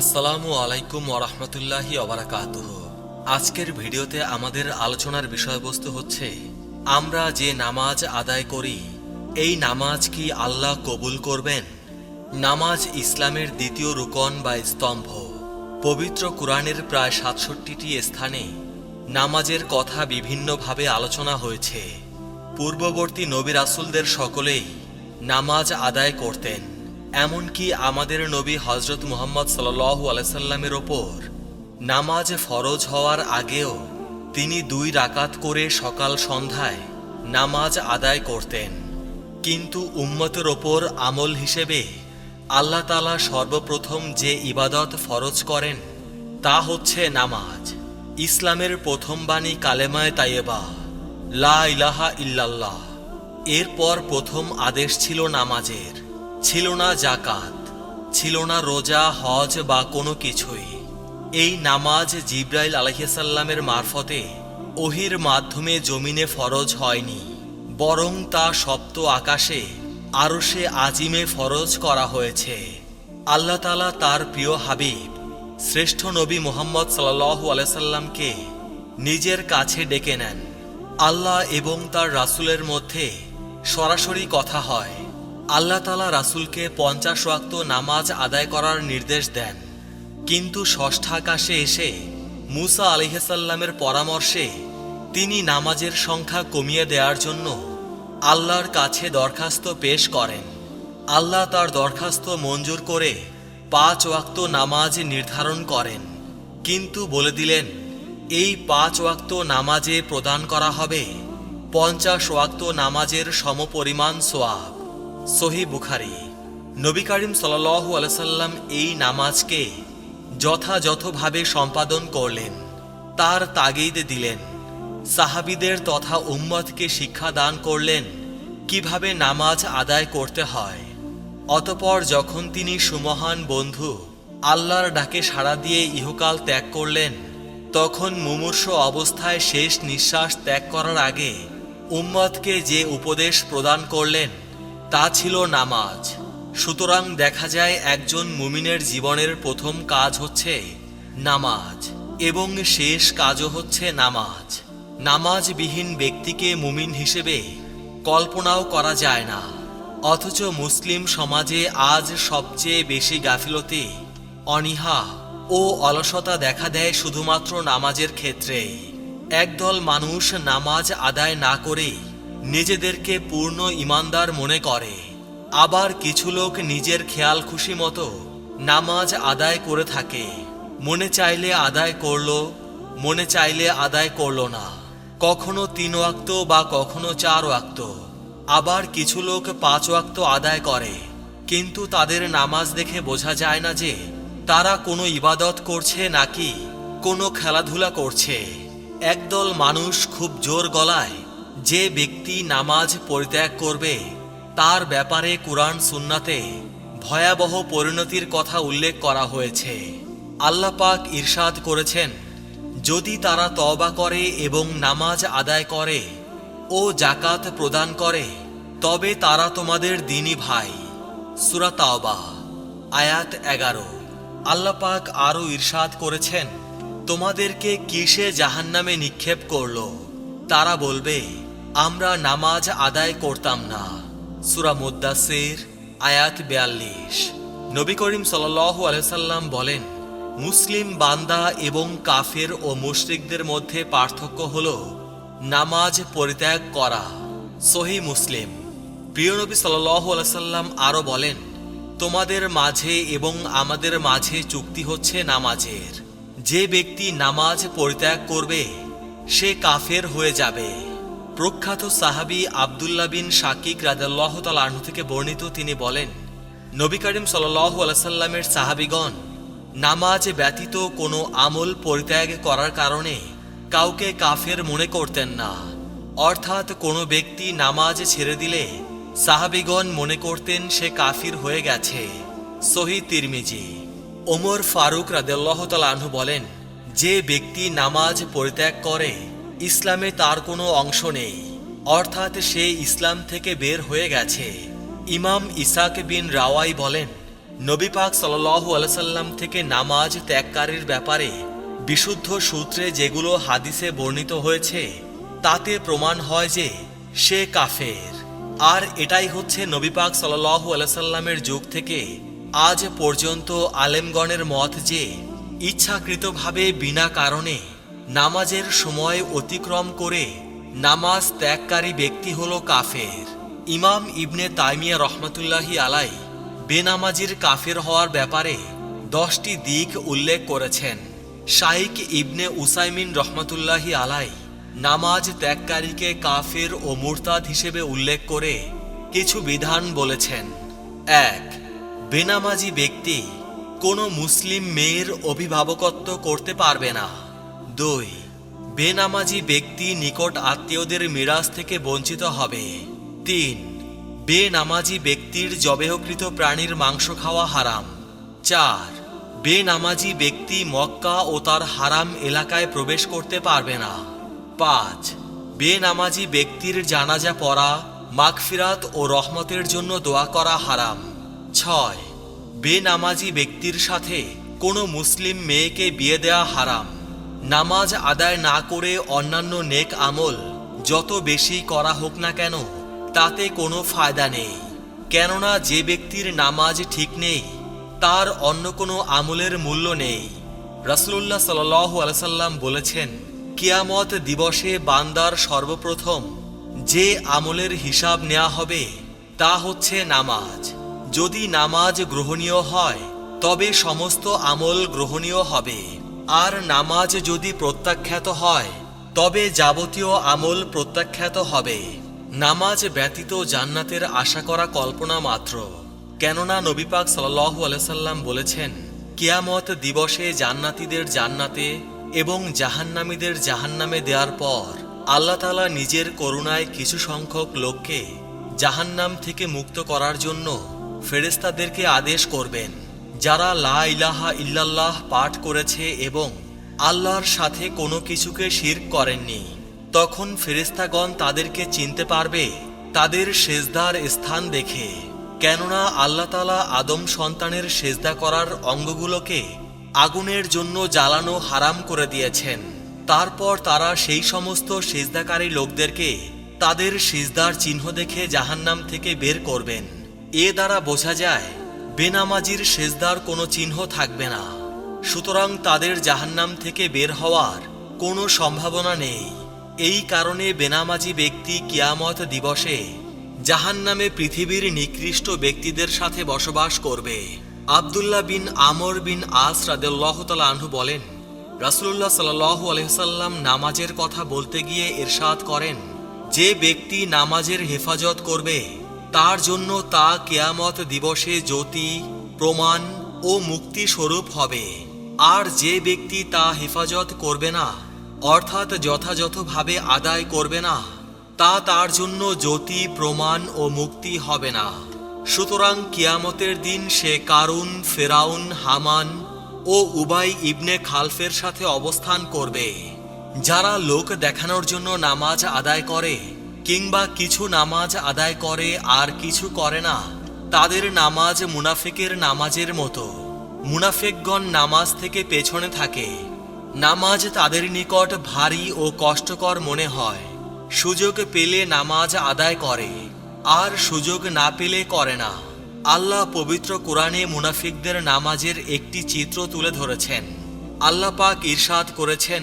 আসসালামু আলাইকুম ওরহমতুল্লাহি অবরাকাত আজকের ভিডিওতে আমাদের আলোচনার বিষয়বস্তু হচ্ছে, আমরা যে নামাজ আদায় করি, এই নামাজ কি আল্লাহ কবুল করবেন? নামাজ ইসলামের দ্বিতীয় রুকন বা স্তম্ভ। পবিত্র কোরআনের প্রায় সাতষট্টিটি স্থানে নামাজের কথা বিভিন্নভাবে আলোচনা হয়েছে। পূর্ববর্তী নবী রাসুলদের সকলেই নামাজ আদায় করতেন। এমনকি আমাদের নবী হজরত মুহাম্মদ সাল্লু আলাইসাল্লামের ওপর নামাজ ফরজ হওয়ার আগেও তিনি দুই রাকাত করে সকাল সন্ধ্যায় নামাজ আদায় করতেন। কিন্তু উম্মতের ওপর আমল হিসেবে আল্লাহ তালা সর্বপ্রথম যে ইবাদত ফরজ করেন, তা হচ্ছে নামাজ। ইসলামের প্রথম বাণী কালেমায় তাইয়েবা লা ইলাহা ইল্লাল্লাহ। এরপর প্রথম আদেশ ছিল নামাজের। ছিল না জাকাত ছিল না রোজা, হজ বা কোনো কিছুই। এই নামাজ জিব্রাইল আলহিসাল্লামের মারফতে ওহির মাধ্যমে জমিনে ফরজ হয়নি, বরং তা সপ্ত আকাশে আরও সে আজিমে ফরজ করা হয়েছে। আল্লাহ তালা তার প্রিয় হাবিব, শ্রেষ্ঠ নবী মোহাম্মদ সাল্লাহু আলাইসাল্লামকে নিজের কাছে ডেকে নেন। আল্লাহ এবং তার রাসূলের মধ্যে সরাসরি কথা হয়। আল্লাহ তালা রাসূলকে পঞ্চাশ ওয়াক্ত নামাজ আদায় করার নির্দেশ দেন। কিন্তু ষষ্ঠাকাশে এসে মুসা আলিহাসাল্লামের পরামর্শে তিনি নামাজের সংখ্যা কমিয়ে দেওয়ার জন্য আল্লাহর কাছে দরখাস্ত পেশ করেন। আল্লাহ তার দরখাস্ত মঞ্জুর করে পাঁচ ওয়াক্ত নামাজ নির্ধারণ করেন। কিন্তু বলে দিলেন, এই পাঁচ ওয়াক্ত নামাজে প্রদান করা হবে পঞ্চাশ ওয়াক্ত নামাজের সমপরিমাণ সোয়াব। সহি বুখারি। নবী করিম সাল্লাল্লাহু আলাইসাল্লাম এই নামাজকে যথাযথভাবে সম্পাদন করলেন, তার তাগিদ দিলেন, সাহাবিদের তথা উম্মতকে শিক্ষা দান করলেন কীভাবে নামাজ আদায় করতে হয়। অতপর যখন তিনি সুমহান বন্ধু, আল্লাহর ডাকে সাড়া দিয়ে ইহকাল ত্যাগ করলেন, তখন মুমূর্ষ অবস্থায় শেষ নিঃশ্বাস ত্যাগ করার আগে উম্মতকে যে উপদেশ প্রদান করলেন তা ছিল নামাজ। সুতরাং দেখা যায় একজন মুমিনের জীবনের প্রথম কাজ হচ্ছে নামাজ, এবং শেষ কাজও হচ্ছে নামাজ। নামাজবিহীন ব্যক্তিকে মুমিন হিসেবে কল্পনাও করা যায় না। অথচ মুসলিম সমাজে আজ সবচেয়ে বেশি গাফিলতি, অনীহা ও অলসতা দেখা দেয় শুধুমাত্র নামাজের ক্ষেত্রে একদল মানুষ নামাজ আদায় না করে নিজেদেরকে পূর্ণ ইমানদার মনে করে। আবার কিছু লোক নিজের খেয়াল খুশি মতো নামাজ আদায় করে থাকে। মনে চাইলে আদায় করল, মনে চাইলে আদায় করল না। কখনো তিন ওয়াক্ত বা কখনো চার ওয়াক্ত। আবার কিছু লোক পাঁচ ওয়াক্ত আদায় করে। কিন্তু তাদের নামাজ দেখে বোঝা যায় না যে, তারা কোনো ইবাদত করছে নাকি কোনো খেলাধুলা করছে। একদল মানুষ খুব জোর গলায় যে ব্যক্তি নামাজ পরিত্যাগ করবে, তার ব্যাপারে কোরআন সুন্নাতে ভয়াবহ পরিণতির কথা উল্লেখ করা হয়েছে। আল্লাহ পাক ইরশাদ করেছেন, যদি তারা তওবা করে এবং নামাজ আদায় করে ও জাকাত প্রদান করে, তবে তারা তোমাদের দিনী ভাই। সুরা তাওবা, আয়াত এগারো। আল্লাপাক আরও ইরশাদ করেছেন, তোমাদেরকে কিসে জাহান্নামে নিক্ষেপ করল? তারা বলবে আমরা নামাজ আদায় করতাম না। সুরা মুদাসির আয়াত বিয়াল্লিশ। নবী করিম সাল্লাল্লাহু আলাইসাল্লাম বলেন, মুসলিম বান্দা এবং কাফের ও মুশরিকদের মধ্যে পার্থক্য হল নামাজ পরিত্যাগ করা। সহি মুসলিম। প্রিয় নবী সাল্লাল্লাহু আলাইসাল্লাম আরও বলেন, তোমাদের মাঝে এবং আমাদের মাঝে চুক্তি হচ্ছে নামাজের। যে ব্যক্তি নামাজ পরিত্যাগ করবে, সে কাফের হয়ে যাবে। প্রখ্যাত সাহাবি আবদুল্লাহ বিন শাকিক রাজাল্লাহ তালাহ থেকে বর্ণিত তিনি বলেন, নবী করিম সাল্লাহ আলাইসাল্লামের সাহাবিগণ নামাজ ব্যতীত কোনো আমল পরিত্যাগ করার কারণে কাউকে কাফের মনে করতেন না। অর্থাৎ কোনো ব্যক্তি নামাজ ছেড়ে দিলে সাহাবিগণ মনে করতেন সে কাফির হয়ে গেছে। সহি তিরমিজি। ওমর ফারুক রাদেল্লাহ তালাহু বলেন, যে ব্যক্তি নামাজ পরিত্যাগ করে ইসলামে তার কোনো অংশ নেই। অর্থাৎ সে ইসলাম থেকে বের হয়ে গেছে। ইমাম ইসাক বিন রাওয়াই বলেন, নবী পাক সাল্লাল্লাহু আলাইহি সাল্লাম থেকে নামাজ ত্যাগকারীর ব্যাপারে বিশুদ্ধ সূত্রে যেগুলো হাদিসে বর্ণিত হয়েছে, তাতে প্রমাণ হয় যে সে কাফের। আর এটাই হচ্ছে নবী পাক সাল্লাল্লাহু আলাইহি সাল্লামের যুগ থেকে আজ পর্যন্ত আলেমগণের মত যে ইচ্ছাকৃতভাবে বিনা কারণে নামাজের সময় অতিক্রম করে নামাজ ত্যাগকারী ব্যক্তি হল কাফের। ইমাম ইবনে তাইমিয়া রহমতুল্লাহি আলাই বেনামাজির কাফের হওয়ার ব্যাপারে দশটি দিক উল্লেখ করেছেন। শাইক ইবনে উসাইমিন রহমতুল্লাহি আলাই নামাজ ত্যাগকারীকে কাফের ও মুরতাদ হিসেবে উল্লেখ করে কিছু বিধান বলেছেন। এক, বেনামাজি ব্যক্তি কোনো মুসলিম মেয়ের অভিভাবকত্ব করতে পারবে না। দুই, বেনামাজি ব্যক্তি নিকট আত্মীয়দের মিরাজ থেকে বঞ্চিত হবে। তিন, বেনামাজি ব্যক্তির জবেহকৃত প্রাণীর মাংস খাওয়া হারাম। চার, বেনামাজি ব্যক্তি মক্কা ও তার হারাম এলাকায় প্রবেশ করতে পারবে না। পাঁচ, বেনামাজি ব্যক্তির জানাজা পড়া, মাগফিরাত ও রহমতের জন্য দোয়া করা হারাম। ছয়, বেনামাজি ব্যক্তির সাথে কোনো মুসলিম মেয়েকে বিয়ে দেওয়া হারাম। নামাজ আদায় না করে অন্যান্য নেক আমল যত বেশি করা হোক না কেন, তাতে কোনো ফায়দা নেই। কেননা যে ব্যক্তির নামাজ ঠিক নেই, তার অন্য কোনো আমলের মূল্য নেই। রাসূলুল্লাহ সাল্লাল্লাহু আলাইহি সাল্লাম বলেছেন, কিয়ামত দিবসে বান্দার সর্বপ্রথম যে আমলের হিসাব নেওয়া হবে, তা হচ্ছে নামাজ। যদি নামাজ গ্রহণীয় হয়, তবে সমস্ত আমল গ্রহণীয় হবে। আর নামাজ যদি প্রত্যাখ্যাত হয়, তবে যাবতীয় আমল প্রত্যাখ্যাত হবে। নামাজ ব্যতীত জান্নাতের আশা করা কল্পনা মাত্র। কেননা নবী পাক সাল্লাল্লাহু আলাইহি সাল্লাম বলেছেন, কিয়ামত দিবসে জান্নাতীদের জান্নাতে এবং জাহান্নামীদের জাহান্নামে দেওয়ার পর আল্লাহ তাআলা নিজের করুণায় কিছু সংখ্যক লোককে জাহান্নাম থেকে মুক্ত করার জন্য ফেরেস্তাদেরকে আদেশ করবেন। যারা লা ইলাহা ইল্লাল্লাহ পাঠ করেছে এবং আল্লাহর সাথে কোনো কিছুকে শির করেননি, তখন ফেরেস্তাগণ তাদেরকে চিনতে পারবে, তাদের সেজদার স্থান দেখে। কেননা আল্লাহ তালা আদম সন্তানের সেজদা করার অঙ্গগুলোকে আগুনের জন্য জ্বালানো হারাম করে দিয়েছেন। তারপর তারা সেই সমস্ত সেজদাকারী লোকদেরকে তাদের সিজদার চিহ্ন দেখে জাহান্নাম থেকে বের করবেন। এ দ্বারা বোঝা যায় বেনামাজির সেজদার কোনো চিহ্ন থাকবে না। সুতরাং তাদের জাহান্নাম থেকে বের হওয়ার কোনো সম্ভাবনা নেই। এই কারণে বেনামাজি ব্যক্তি কিয়ামত দিবসে জাহান্নামে পৃথিবীর নিকৃষ্ট ব্যক্তিদের সাথে বসবাস করবে। আবদুল্লাহ বিন আমর বিন আস রাদেল্লাহ তালা আনহু বলেন রাসুল্লাহ সাল্লাহু আলহিসাল্লাম নামাজের কথা বলতে গিয়ে ইরশাদ করেন, যে ব্যক্তি নামাজের হেফাজত করবে তার জন্য তা কেয়ামত দিবসে জ্যোতি, প্রমাণ ও মুক্তি স্বরূপ হবে। আর যে ব্যক্তি তা হেফাজত করবে না, অর্থাৎ যথাযথভাবে আদায় করবে না, তা তার জন্য জ্যোতি, প্রমাণ ও মুক্তি হবে না। সুতরাং কিয়ামতের দিন সে কারুন, ফেরাউন, হামান ও উবাই ইবনে খালফের সাথে অবস্থান করবে। যারা লোক দেখানোর জন্য নামাজ আদায় করে কিংবা কিছু নামাজ আদায় করে আর কিছু করে না, তাদের নামাজ মুনাফিকের নামাজের মতো। মুনাফেকগণ নামাজ থেকে পেছনে থাকে। নামাজ তাদের নিকট ভারী ও কষ্টকর মনে হয়। সুযোগ পেলে নামাজ আদায় করে, আর সুযোগ না পেলে করে না। আল্লাহ পবিত্র কোরআনে মুনাফিকদের নামাজের একটি চিত্র তুলে ধরেছেন। আল্লাহ পাক ইরশাদ করেছেন,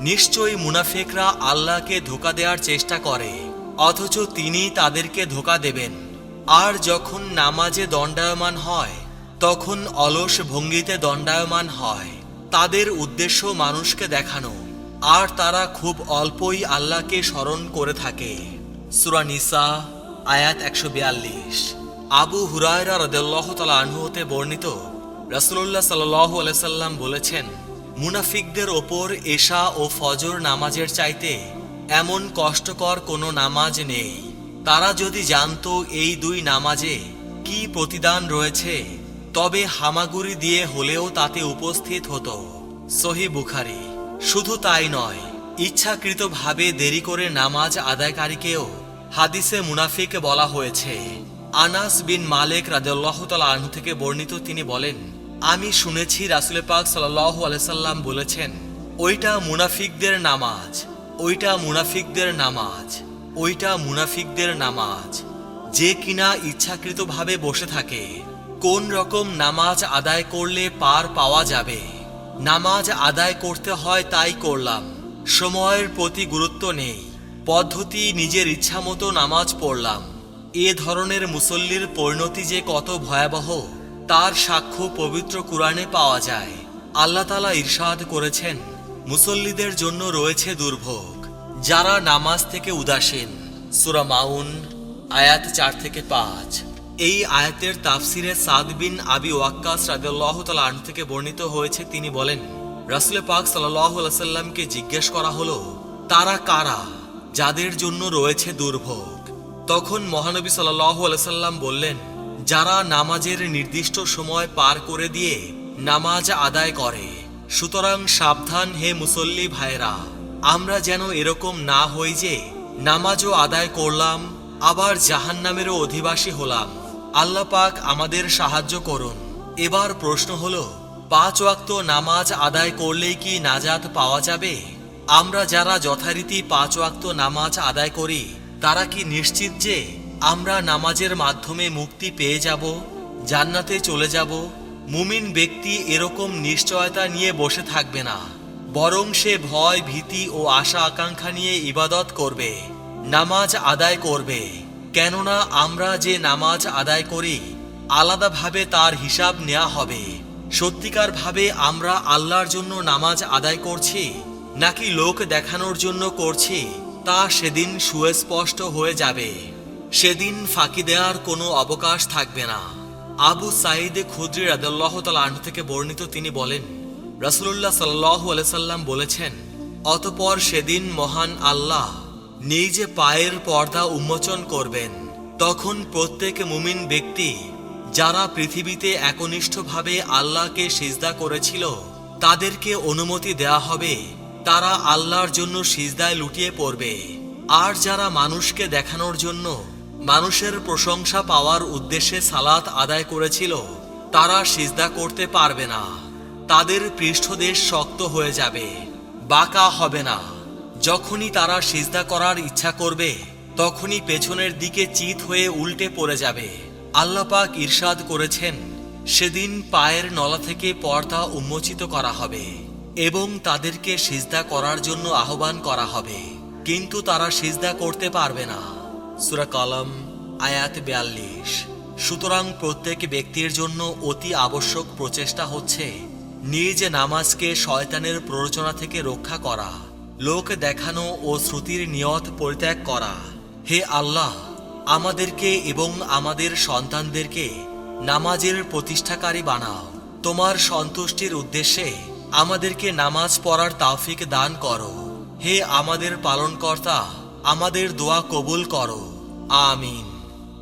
নিশ্চয়ই মুনাফিকরা আল্লাহকে ধোকা দেওয়ার চেষ্টা করে। অথচ তিনি তাদেরকে ধোকা দেবেন। আর যখন নামাজে দণ্ডায়মান হয়, তখন অলস ভঙ্গিতে দণ্ডায়মান হয়। তাদের উদ্দেশ্য মানুষকে দেখানো। আর তারা খুব অল্পই আল্লাহকে স্মরণ করে থাকে। সুরানিসা আয়াত একশো বিয়াল্লিশ। আবু হুরায়রা রদেল্লাহ তালা আনহু হতে বর্ণিত রাসুল্লাহ সাল্লাহ আলাইসাল্লাম বলেছেন, মুনাফিকদের ওপর এশা ও ফজর নামাজের চাইতে এমন কষ্টকর কোনো নামাজ নেই। তারা যদি জানত এই দুই নামাজে কি প্রতিদান রয়েছে, তবে হামাগুড়ি দিয়ে হলেও তাতে উপস্থিত হতো। সহি বুখারি। শুধু তাই নয়, ইচ্ছাকৃতভাবে দেরি করে নামাজ আদায়কারীকেও হাদিসে মুনাফিক বলা হয়েছে। আনাস বিন মালেক রাদিয়াল্লাহ তাআলা আনহু থেকে বর্ণিত তিনি বলেন, আমি শুনেছি রাসুল পাক সাল্লাহ আলাইসাল্লাম বলেছেন, ওইটা মুনাফিকদের নামাজ। ওইটা মুনাফিকদের নামাজ, ওইটা মুনাফিকদের নামাজ। যে কিনা ইচ্ছাকৃতভাবে বসে থাকে, কোন রকম নামাজ আদায় করলে পার পাওয়া যাবে? নামাজ আদায় করতে হয় তাই করলাম, সময়ের প্রতি গুরুত্ব নেই, পদ্ধতি নিজের ইচ্ছামতো নামাজ পড়লাম। এ ধরনের মুসল্লির পরিণতি যে কত ভয়াবহ, তার সাক্ষ্য পবিত্র কুরআনে পাওয়া যায়। আল্লাহ তালা ইরশাদ করেছেন মুসল্লিদের জন্য রয়েছে দুর্ভোগ। যারা নামাজ থেকে উদাসীন, সুরা মাউন, আয়াত চার থেকে পাঁচ। এই আয়াতের তাফসিরে সাদ বিন আবি ওয়াক্কাস রাদিয়াল্লাহ তাআলা আনহু থেকে বর্ণিত হয়েছে, তিনি বলেন, রাসূল পাক আলাইহি সাল্লামকে জিজ্ঞেস করা হলো, তারা কারা যাদের জন্য রয়েছে দুর্ভোগ? তখন মহানবী সাল্লাল্লাহু আলাইহি সাল্লাম বললেন, যারা নামাজের নির্দিষ্ট সময় পার করে দিয়ে নামাজ আদায় করে সুতরাং সাবধান হে মুসল্লি ভাইরা আমরা যেন এরকম না হই যে নামাজও আদায় করলাম, আবার জাহান্নামেরও অধিবাসী হলাম। আল্লাহ পাক আমাদের সাহায্য করুন। এবার প্রশ্ন হলো, পাঁচ ওয়াক্ত নামাজ আদায় করলেই কি নাজাত পাওয়া যাবে? আমরা যারা যথারীতি পাঁচ ওয়াক্ত নামাজ আদায় করি, তারা কি নিশ্চিত যে আমরা নামাজের মাধ্যমে মুক্তি পেয়ে যাব, জান্নাতে চলে যাব? মুমিন ব্যক্তি এরকম নিশ্চয়তা নিয়ে বসে থাকবে না। বরং সে ভয়, ভীতি ও আশা আকাঙ্ক্ষা নিয়ে ইবাদত করবে, নামাজ আদায় করবে। কেননা আমরা যে নামাজ আদায় করি, আলাদাভাবে তার হিসাব নেওয়া হবে। সত্যিকারভাবে আমরা আল্লাহর জন্য নামাজ আদায় করছি, নাকি লোক দেখানোর জন্য করছি, তা সেদিন সুস্পষ্ট হয়ে যাবে। সেদিন ফাঁকি দেওয়ার কোনো অবকাশ থাকবে না। আবু সাইদ খুদ্রি রাদাল্লাহ তালা আনহু থেকে বর্ণিত তিনি বলেন রাসুল্লাহ সাল্লাহ সাল্লাম বলেছেন, অতপর সেদিন মহান আল্লাহ নিজে পায়ের পর্দা উন্মোচন করবেন। তখন প্রত্যেক মুমিন ব্যক্তি যারা পৃথিবীতে একনিষ্ঠভাবে আল্লাহকে সিজদা করেছিল, তাদেরকে অনুমতি দেয়া হবে। তারা আল্লাহর জন্য সিজদায় লুটিয়ে পড়বে। আর যারা মানুষকে দেখানোর জন্য মানুষের প্রশংসা পাওয়ার উদ্দেশ্যে সালাত আদায় করেছিল। তারা সিজদা করতে পারবে না। তাদের পৃষ্ঠদেশ শক্ত হয়ে যাবে। বাঁকা হবে না। যখনই তারা সিজদা করার ইচ্ছা করবে, তখনই পেছনের দিকে চিত হয়ে উল্টে পড়ে যাবে। আল্লাপাক ইরশাদ করেছেন, সেদিন পায়ের নলা থেকে পর্দা উন্মোচিত করা হবে এবং তাদেরকে সিজদা করার জন্য আহ্বান করা হবে। কিন্তু তারা সিজদা করতে পারবে না। সুরা কলম, আয়াত বিয়াল্লিশ। সুতরাং প্রত্যেক ব্যক্তির জন্য অতি আবশ্যক প্রচেষ্টা হচ্ছে নিজ নামাজকে শয়তানের প্ররোচনা থেকে রক্ষা করা, লোক দেখানো ও শ্রুতির নিয়ত পরিত্যাগ করা। হে আল্লাহ, আমাদেরকে এবং আমাদের সন্তানদেরকে নামাজের প্রতিষ্ঠাকারী বানাও। তোমার সন্তুষ্টির উদ্দেশ্যে আমাদেরকে নামাজ পড়ার তাওফিক দান করো। হে আমাদের পালনকর্তা, আমাদের দোয়া কবুল করো। Amin.